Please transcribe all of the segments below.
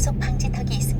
과속 방지턱이 있습니다.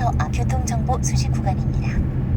300m 앞 교통정보 수집 구간입니다.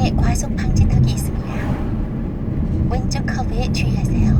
방향의 과속 방지턱이 있습니다. 왼쪽 커브에 주의하세요.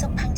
สักพัก